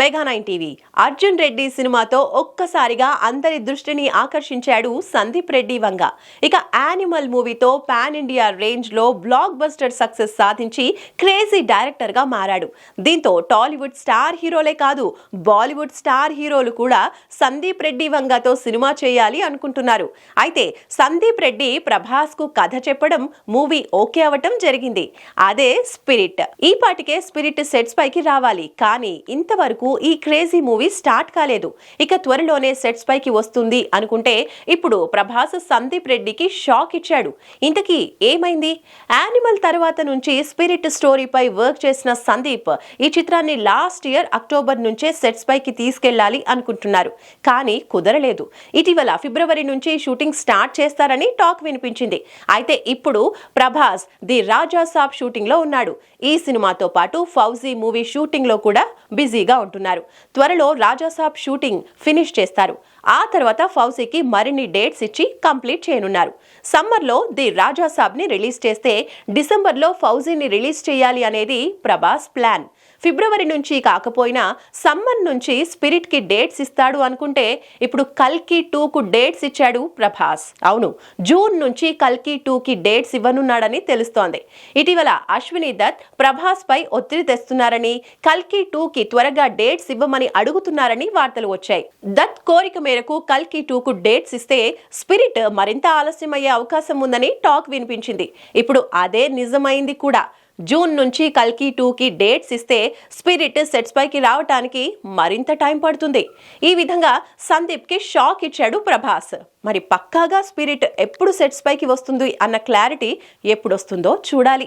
Mega nine TV. Arjun Reddy సినిమాతో ఒక్కసారిగా అందరి దృష్టిని ఆకర్షించాడు సందీప్ రెడ్డి వంగ. ఇక యానిమల్ మూవీతో పాన్ ఇండియా రేంజ్లో బ్లాక్ బస్టర్ సక్సెస్ సాధించి క్రేజీ డైరెక్టర్గా మారాడు. దీంతో టాలీవుడ్ స్టార్ హీరోలే కాదు బాలీవుడ్ స్టార్ హీరోలు కూడా సందీప్ రెడ్డి వంగతో సినిమా చేయాలి అనుకుంటున్నారు. అయితే సందీప్ రెడ్డి ప్రభాస్కు కథ చెప్పడం మూవీ ఓకే అవటం జరిగింది. అదే స్పిరిట్. ఈ పాటికే స్పిరిట్ సెట్స్ పైకి రావాలి. కానీ ఇంతవరకు ఈ క్రేజీ మూవీ స్టార్ట్ కాలేదు. ఇక త్వరలోనే సెట్స్ పైకి వస్తుంది అనుకుంటే ఇప్పుడు ప్రభాస్ సందీప్ రెడ్డికి షాక్ ఇచ్చాడు. ఇంతకీ ఏమైంది? యానిమల్ తర్వాత నుంచి స్పిరిట్ స్టోరీపై వర్క్ చేసిన సందీప్ ఈ చిత్రాన్ని లాస్ట్ ఇయర్ అక్టోబర్ నుంచే సెట్స్ పైకి తీసుకెళ్ళాలి అనుకుంటున్నారు. కానీ కుదరలేదు. ఇటీవల ఫిబ్రవరి నుంచి షూటింగ్ స్టార్ట్ చేస్తారని టాక్ వినిపించింది. అయితే ఇప్పుడు ప్రభాస్ ది రాజా సాబ్ షూటింగ్లో ఉన్నాడు. ఈ సినిమాతో పాటు ఫౌజీ మూవీ షూటింగ్లో కూడా బిజీగా ఉంటున్నారు. త్వరలో రాజాసాబ్ షూటింగ్ ఫినిష్ చేస్తారు. ఆ తర్వాత ఫౌజీకి మరిన్ని డేట్స్ ఇచ్చి కంప్లీట్ చేయనున్నారు. సమ్మర్లో ది రాజాసాబ్ని రిలీజ్ చేస్తే డిసెంబర్లో ఫౌజీని రిలీజ్ చేయాలి అనేది ప్రభాస్ ప్లాన్. ఫిబ్రవరి నుంచి కాకపోయినా సమ్మర్ నుంచి స్పిరిట్కి డేట్స్ ఇస్తాడు అనుకుంటే ఇప్పుడు కల్కి టూ కు డేట్స్ ఇచ్చాడు ప్రభాస్. అవును జూన్ నుంచి కల్కి టూకి డేట్స్ ఇవ్వనున్నాడని తెలుస్తోంది. ఇటీవల అశ్విని దత్ ప్రభాస్ పై ఒత్తిడి తెస్తున్నారని కల్కి టూకి త్వరగా డేట్స్ ఇవ్వమని అడుగుతున్నారని వార్తలు వచ్చాయి. దత్ కోరిక మేరకు కల్కి టూ కు డేట్స్ ఇస్తే స్పిరిట్ మరింత ఆలస్యమయ్యే అవకాశం ఉందని టాక్ వినిపించింది. ఇప్పుడు అదే నిజమైంది కూడా. జూన్ నుంచి కల్కి టూకి డేట్స్ ఇస్తే స్పిరిట్ సెట్స్ పైకి రావటానికి మరింత టైం పడుతుంది. ఈ విధంగా సందీప్కి షాక్ ఇచ్చాడు ప్రభాస్. మరి పక్కాగా స్పిరిట్ ఎప్పుడు సెట్స్ పైకి వస్తుంది అన్న క్లారిటీ ఎప్పుడొస్తుందో చూడాలి.